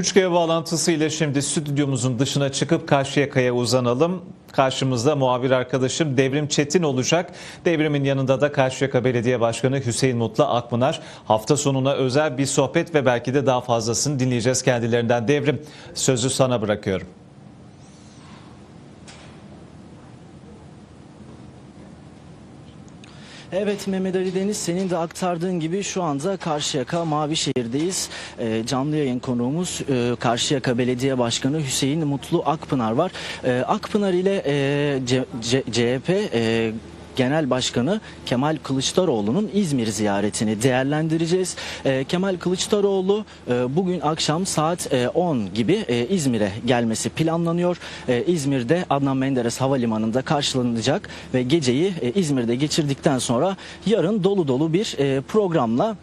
3G bağlantısıyla şimdi stüdyomuzun dışına çıkıp Karşıyaka'ya uzanalım. Karşımızda muhabir arkadaşım Devrim Çetin olacak. Devrim'in yanında da Karşıyaka Belediye Başkanı Hüseyin Mutlu Akpınar. Hafta sonuna özel bir sohbet ve belki de daha fazlasını dinleyeceğiz kendilerinden. Devrim sözü sana bırakıyorum. Evet Mehmet Ali Deniz senin de aktardığın gibi şu anda Karşıyaka Mavişehir'deyiz. E, canlı yayın konuğumuz e, Karşıyaka Belediye Başkanı Hüseyin Mutlu Akpınar var. E, Akpınar ile e, C- C- CHP e, Genel Başkanı Kemal Kılıçdaroğlu'nun İzmir ziyaretini değerlendireceğiz. E, Kemal Kılıçdaroğlu e, bugün akşam saat e, 10 gibi e, İzmir'e gelmesi planlanıyor. E, İzmir'de Adnan Menderes Havalimanı'nda karşılanacak ve geceyi e, İzmir'de geçirdikten sonra yarın dolu dolu bir e, programla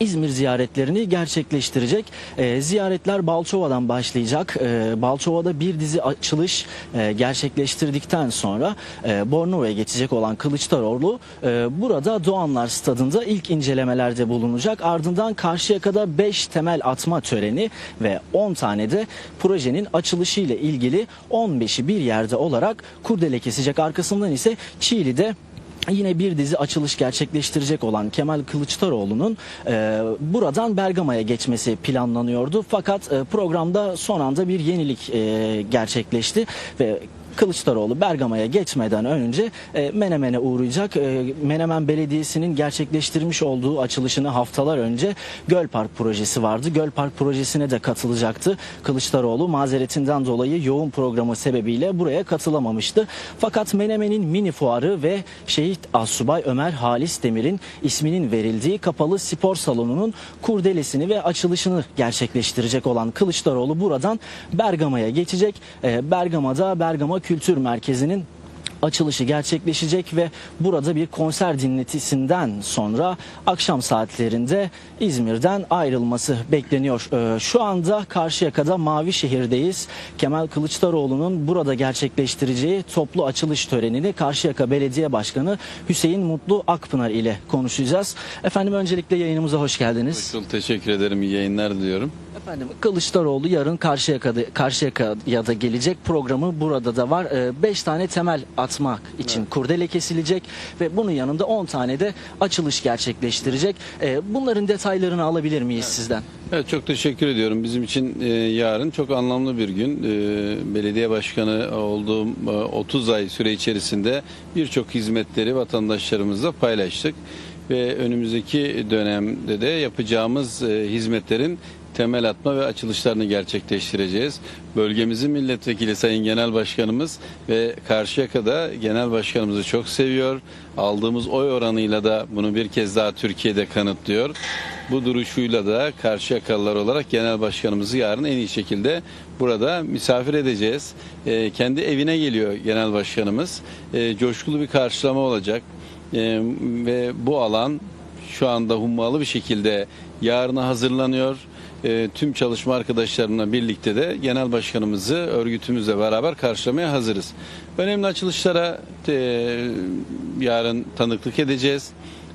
İzmir ziyaretlerini gerçekleştirecek. E, ziyaretler Balçova'dan başlayacak. E, Balçova'da bir dizi açılış e, gerçekleştirdikten sonra e, Bornova'ya geçecek olan Kılıçdaroğlu e, burada Doğanlar Stadında ilk incelemelerde bulunacak. Ardından Karşıyaka'da 5 temel atma töreni ve 10 tane de projenin açılışı ile ilgili 15'i bir yerde olarak kurdele kesecek. Arkasından ise Çiğli'de Yine bir dizi açılış gerçekleştirecek olan Kemal Kılıçdaroğlu'nun e, buradan Bergama'ya geçmesi planlanıyordu. Fakat e, programda son anda bir yenilik e, gerçekleşti ve Kılıçdaroğlu Bergama'ya geçmeden önce e, Menemen'e uğrayacak. E, Menemen Belediyesi'nin gerçekleştirmiş olduğu açılışını haftalar önce Göl Park projesi vardı. Göl Park projesine de katılacaktı. Kılıçdaroğlu mazeretinden dolayı yoğun programı sebebiyle buraya katılamamıştı. Fakat Menemen'in mini fuarı ve Şehit Assubay Ömer Halis Demir'in isminin verildiği kapalı spor salonunun kurdelesini ve açılışını gerçekleştirecek olan Kılıçdaroğlu buradan Bergama'ya geçecek. E, Bergama'da Bergama Kültür Merkezi'nin açılışı gerçekleşecek ve burada bir konser dinletisinden sonra akşam saatlerinde İzmir'den ayrılması bekleniyor. Ee, Şu anda Karşıyaka'da Mavi Şehir'deyiz. Kemal Kılıçdaroğlu'nun burada gerçekleştireceği toplu açılış törenini Karşıyaka Belediye Başkanı Hüseyin Mutlu Akpınar ile konuşacağız. Efendim öncelikle yayınımıza hoş geldiniz. Çok teşekkür ederim. İyi yayınlar diliyorum. Efendim Kılıçdaroğlu yarın Karşıyaka'da, Karşıyaka'ya da gelecek. Programı burada da var. 5 tane temel atmak için kurdele kesilecek ve bunun yanında 10 tane de açılış gerçekleştirecek. Ee, Bunların detaylarını alabilir miyiz sizden? Evet çok teşekkür ediyorum. Bizim için e, yarın çok anlamlı bir gün. E, belediye başkanı olduğum e, 30 ay süre içerisinde birçok hizmetleri vatandaşlarımızla paylaştık. Ve önümüzdeki dönemde de yapacağımız e, hizmetlerin temel atma ve açılışlarını gerçekleştireceğiz. Bölgemizin milletvekili Sayın Genel Başkanımız ve Karşıyaka'da Genel Başkanımızı çok seviyor. Aldığımız oy oranıyla da bunu bir kez daha Türkiye'de kanıtlıyor. Bu duruşuyla da Karşıyakalılar olarak Genel Başkanımızı yarın en iyi şekilde burada misafir edeceğiz. Ee, kendi evine geliyor Genel Başkanımız. Ee, coşkulu bir karşılama olacak. Ee, ve bu alan şu anda hummalı bir şekilde yarına hazırlanıyor. Ee, tüm çalışma arkadaşlarımla birlikte de genel başkanımızı örgütümüzle beraber karşılamaya hazırız. Önemli açılışlara e, yarın tanıklık edeceğiz.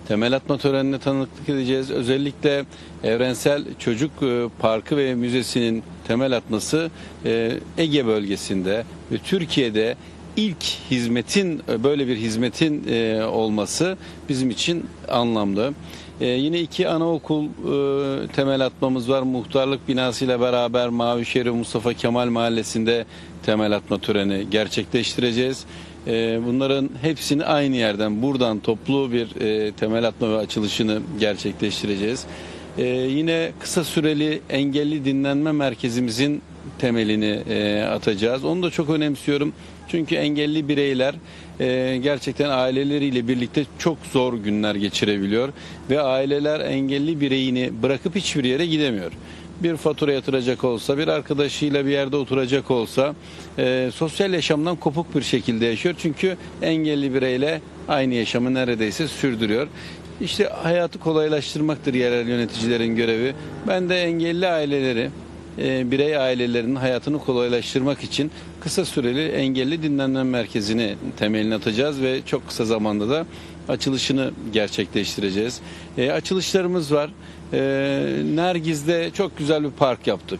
Temel atma törenine tanıklık edeceğiz. Özellikle Evrensel Çocuk e, Parkı ve Müzesi'nin temel atması e, Ege bölgesinde ve Türkiye'de ilk hizmetin e, böyle bir hizmetin e, olması bizim için anlamlı. E, yine iki anaokul e, temel atmamız var. Muhtarlık binasıyla beraber Mavişehir Mustafa Kemal Mahallesi'nde temel atma töreni gerçekleştireceğiz. E, bunların hepsini aynı yerden buradan toplu bir e, temel atma ve açılışını gerçekleştireceğiz. E, yine kısa süreli engelli dinlenme merkezimizin temelini e, atacağız. Onu da çok önemsiyorum. Çünkü engelli bireyler e, gerçekten aileleriyle birlikte çok zor günler geçirebiliyor ve aileler engelli bireyini bırakıp hiçbir yere gidemiyor. Bir fatura yatıracak olsa, bir arkadaşıyla bir yerde oturacak olsa e, sosyal yaşamdan kopuk bir şekilde yaşıyor. Çünkü engelli bireyle aynı yaşamı neredeyse sürdürüyor. İşte hayatı kolaylaştırmaktır yerel yöneticilerin görevi. Ben de engelli aileleri e, birey ailelerinin hayatını kolaylaştırmak için kısa süreli engelli dinlenme merkezini temelini atacağız ve çok kısa zamanda da açılışını gerçekleştireceğiz. E, açılışlarımız var. E, Nergiz'de çok güzel bir park yaptık.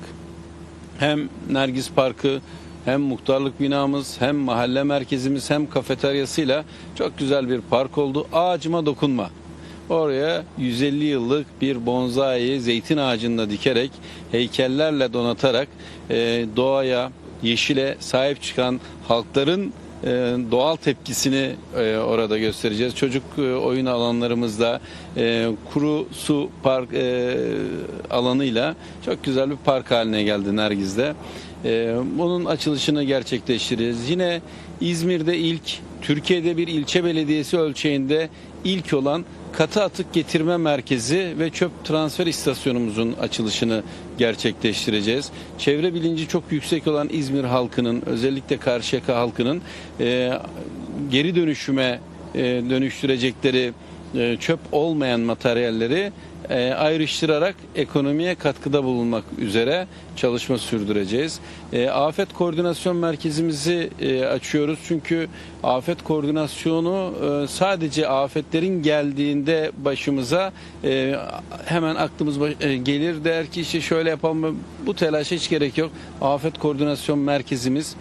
hem Nergis Parkı hem muhtarlık binamız hem mahalle merkezimiz hem kafeteryasıyla çok güzel bir park oldu. Ağacıma dokunma. Oraya 150 yıllık bir bonsai zeytin ağacında dikerek heykellerle donatarak e, doğaya, yeşile sahip çıkan halkların e, doğal tepkisini e, orada göstereceğiz. Çocuk oyun alanlarımızda kuru su park alanıyla çok güzel bir park haline geldi Nergiz'de. E, bunun açılışını gerçekleştireceğiz. Yine İzmir'de ilk, Türkiye'de bir ilçe belediyesi ölçeğinde ilk olan katı atık getirme merkezi ve çöp transfer istasyonumuzun açılışını gerçekleştireceğiz. Çevre bilinci çok yüksek olan İzmir halkının özellikle Karşıyaka halkının e, geri dönüşüme e, dönüştürecekleri e, çöp olmayan materyalleri e, ayrıştırarak ekonomiye katkıda bulunmak üzere çalışma sürdüreceğiz. E, afet koordinasyon merkezimizi açıyoruz çünkü afet koordinasyonu sadece afetlerin geldiğinde başımıza hemen aklımız gelir der ki işte şöyle yapalım bu telaşa hiç gerek yok. Afet koordinasyon merkezimiz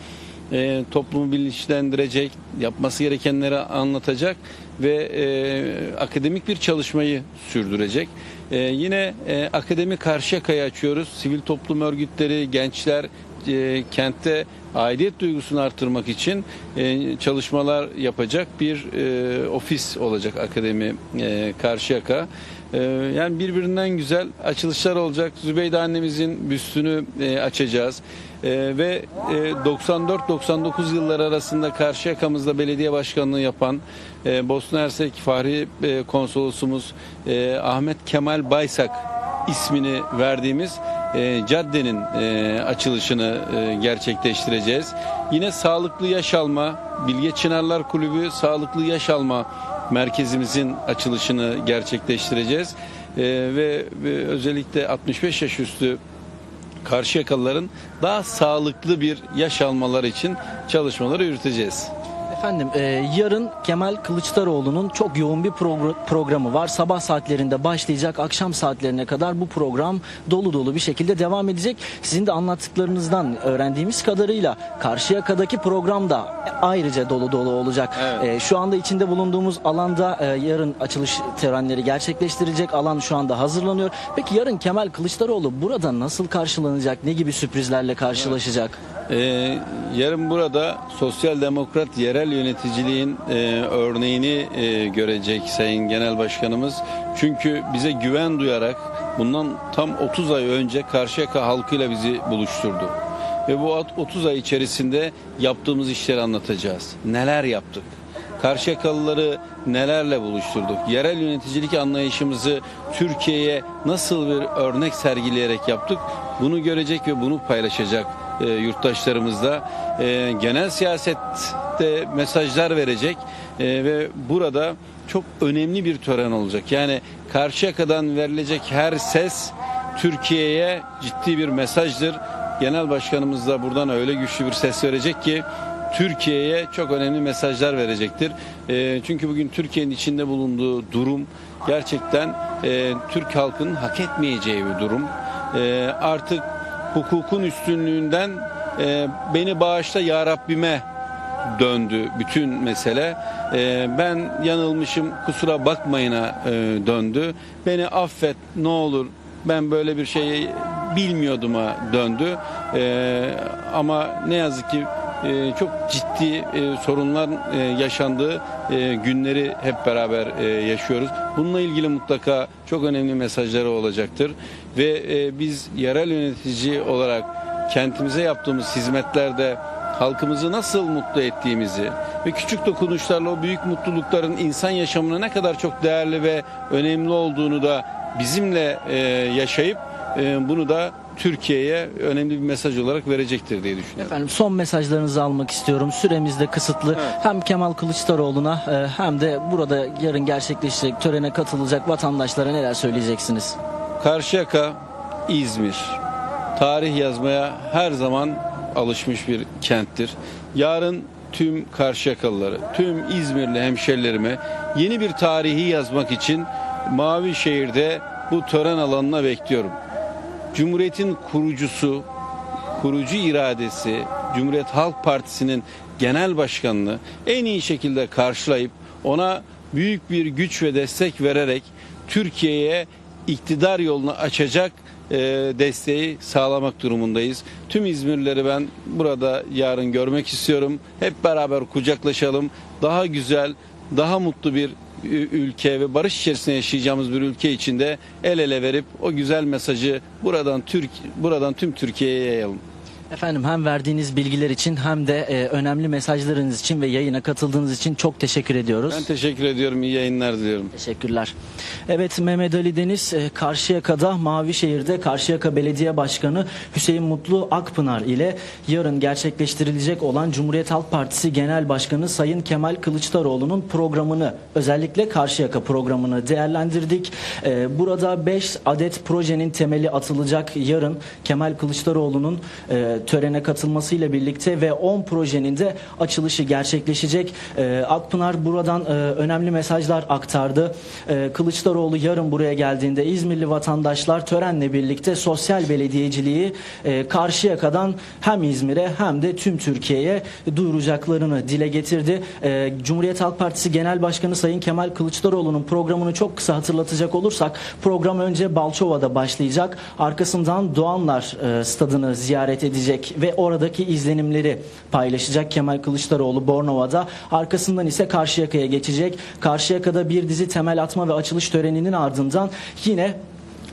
toplumu bilinçlendirecek, yapması gerekenleri anlatacak ve e, akademik bir çalışmayı sürdürecek. E, yine e, akademi Karşıyaka'yı açıyoruz. Sivil toplum örgütleri, gençler e, kentte aidiyet duygusunu arttırmak için e, çalışmalar yapacak bir e, ofis olacak akademi e, Karşıyaka. E, yani birbirinden güzel açılışlar olacak. Zübeyde annemizin büstünü e, açacağız. E, ve e, 94-99 yıllar arasında Karşıyaka'mızda belediye başkanlığı yapan e, Bosna Hersek Fahri e, Konsolosumuz e, Ahmet Kemal Baysak ismini verdiğimiz e, caddenin e, açılışını e, gerçekleştireceğiz. Yine Sağlıklı Yaş Alma, Bilge Çınarlar Kulübü Sağlıklı Yaş Alma merkezimizin açılışını gerçekleştireceğiz. E, ve, ve özellikle 65 yaş üstü Karşıyakalıların daha sağlıklı bir yaş almaları için çalışmaları yürüteceğiz. Efendim e, yarın Kemal Kılıçdaroğlu'nun çok yoğun bir progr- programı var. Sabah saatlerinde başlayacak, akşam saatlerine kadar bu program dolu dolu bir şekilde devam edecek. Sizin de anlattıklarınızdan öğrendiğimiz kadarıyla Karşıyaka'daki program da ayrıca dolu dolu olacak. Evet. E, şu anda içinde bulunduğumuz alanda e, yarın açılış törenleri gerçekleştirecek. Alan şu anda hazırlanıyor. Peki yarın Kemal Kılıçdaroğlu burada nasıl karşılanacak? Ne gibi sürprizlerle karşılaşacak? Ee, yarın burada sosyal demokrat yerel yöneticiliğin e, örneğini e, görecek Sayın Genel Başkanımız. Çünkü bize güven duyarak bundan tam 30 ay önce Karşıyaka halkıyla bizi buluşturdu. Ve bu 30 ay içerisinde yaptığımız işleri anlatacağız. Neler yaptık? Karşıyakalıları nelerle buluşturduk? Yerel yöneticilik anlayışımızı Türkiye'ye nasıl bir örnek sergileyerek yaptık? Bunu görecek ve bunu paylaşacak e, yurttaşlarımızla. E, genel siyasette mesajlar verecek e, ve burada çok önemli bir tören olacak. Yani Karşıyaka'dan verilecek her ses Türkiye'ye ciddi bir mesajdır. Genel Başkanımız da buradan öyle güçlü bir ses verecek ki Türkiye'ye çok önemli mesajlar verecektir. E, çünkü bugün Türkiye'nin içinde bulunduğu durum gerçekten e, Türk halkının hak etmeyeceği bir durum. E, artık hukukun üstünlüğünden e, beni bağışla ya Rabbime döndü bütün mesele. E, ben yanılmışım kusura bakmayına e, döndü. Beni affet ne olur ben böyle bir şeyi bilmiyordum'a döndü. E, ama ne yazık ki e, çok ciddi e, sorunlar e, yaşandığı e, günleri hep beraber yaşıyoruz. Bununla ilgili mutlaka çok önemli mesajları olacaktır ve biz yerel yönetici olarak kentimize yaptığımız hizmetlerde halkımızı nasıl mutlu ettiğimizi ve küçük dokunuşlarla o büyük mutlulukların insan yaşamına ne kadar çok değerli ve önemli olduğunu da bizimle yaşayıp bunu da Türkiye'ye önemli bir mesaj olarak verecektir diye düşünüyorum. Efendim son mesajlarınızı almak istiyorum. Süremiz de kısıtlı. Evet. Hem Kemal Kılıçdaroğlu'na e, hem de burada yarın gerçekleşecek törene katılacak vatandaşlara neler söyleyeceksiniz? Karşıyaka, İzmir. Tarih yazmaya her zaman alışmış bir kenttir. Yarın tüm Karşıyakalıları, tüm İzmirli hemşerilerime yeni bir tarihi yazmak için Mavi Şehir'de bu tören alanına bekliyorum. Cumhuriyetin kurucusu kurucu iradesi Cumhuriyet Halk Partisi'nin genel başkanını en iyi şekilde karşılayıp ona büyük bir güç ve destek vererek Türkiye'ye iktidar yolunu açacak e, desteği sağlamak durumundayız. Tüm İzmirlileri ben burada yarın görmek istiyorum. Hep beraber kucaklaşalım. Daha güzel, daha mutlu bir ülke ve barış içerisinde yaşayacağımız bir ülke içinde el ele verip o güzel mesajı buradan Türk buradan tüm Türkiye'ye yayalım. Efendim hem verdiğiniz bilgiler için hem de e, önemli mesajlarınız için ve yayına katıldığınız için çok teşekkür ediyoruz. Ben teşekkür ediyorum. İyi yayınlar diliyorum. Teşekkürler. Evet Mehmet Ali Deniz e, Karşıyaka'da Mavişehir'de Karşıyaka Belediye Başkanı Hüseyin Mutlu Akpınar ile yarın gerçekleştirilecek olan Cumhuriyet Halk Partisi Genel Başkanı Sayın Kemal Kılıçdaroğlu'nun programını özellikle Karşıyaka programını değerlendirdik. E, Burada 5 adet projenin temeli atılacak yarın Kemal Kılıçdaroğlu'nun e, törene katılmasıyla birlikte ve 10 projenin de açılışı gerçekleşecek. E, Akpınar buradan e, önemli mesajlar aktardı. E, Kılıçdaroğlu yarın buraya geldiğinde İzmirli vatandaşlar törenle birlikte sosyal belediyeciliği e, Karşıyaka'dan hem İzmir'e hem de tüm Türkiye'ye duyuracaklarını dile getirdi. E, Cumhuriyet Halk Partisi Genel Başkanı Sayın Kemal Kılıçdaroğlu'nun programını çok kısa hatırlatacak olursak program önce Balçova'da başlayacak. Arkasından Doğanlar e, stadını ziyaret edecek ve oradaki izlenimleri paylaşacak Kemal Kılıçdaroğlu Bornova'da. Arkasından ise Karşıyaka'ya geçecek. Karşıyaka'da bir dizi temel atma ve açılış töreninin ardından yine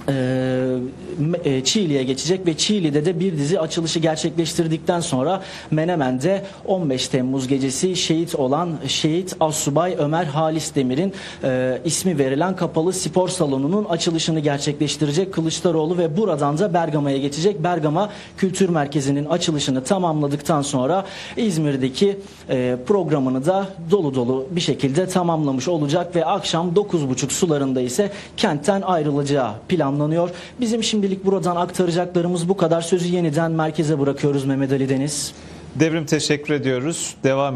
e, Çiğli'ye geçecek ve Çiğli'de de bir dizi açılışı gerçekleştirdikten sonra Menemen'de 15 Temmuz gecesi şehit olan şehit Assubay Ömer Halis Demir'in e, ismi verilen kapalı spor salonunun açılışını gerçekleştirecek Kılıçdaroğlu ve buradan da Bergama'ya geçecek. Bergama Kültür Merkezi'nin açılışını tamamladıktan sonra İzmir'deki e, programını da dolu dolu bir şekilde tamamlamış olacak ve akşam 9.30 sularında ise kentten ayrılacağı planlanıyor. Bizim şimdilik buradan aktaracaklarımız bu kadar. Sözü yeniden merkeze bırakıyoruz Mehmet Ali Deniz. Devrim teşekkür ediyoruz. Devam